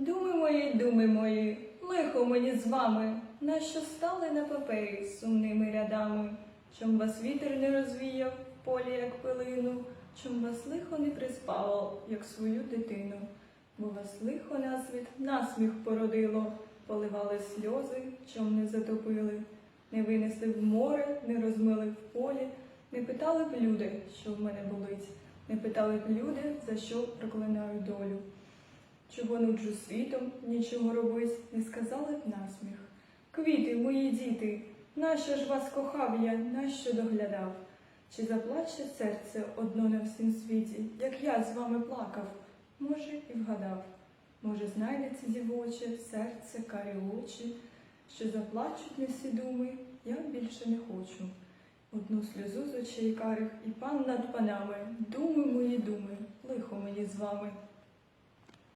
Думи мої, думи мої, лихо мені з вами, нащо стали на папері сумними рядами, чом вас вітер не розвіяв в полі, як пилину, чом вас лихо не приспало, як свою дитину, бо вас лихо на світ насміх породило, поливали сльози, чом не затопили, не винесли в море, не розмили в полі, не питали б люди, що в мене болить, не питали б люди, за що проклинаю долю. Чого нуджу світом, нічого робить, не сказали б насміх. Квіти, мої діти, нащо ж вас кохав я, нащо доглядав? Чи заплаче серце одно на всім світі, як я з вами плакав? Може, і вгадав. Може, знайдеться дівоче серце, карі очі, що заплачуть не всі думи, я більше не хочу. Одну сльозу з очей карих і пан над панами, думи мої думи, лихо мені з вами.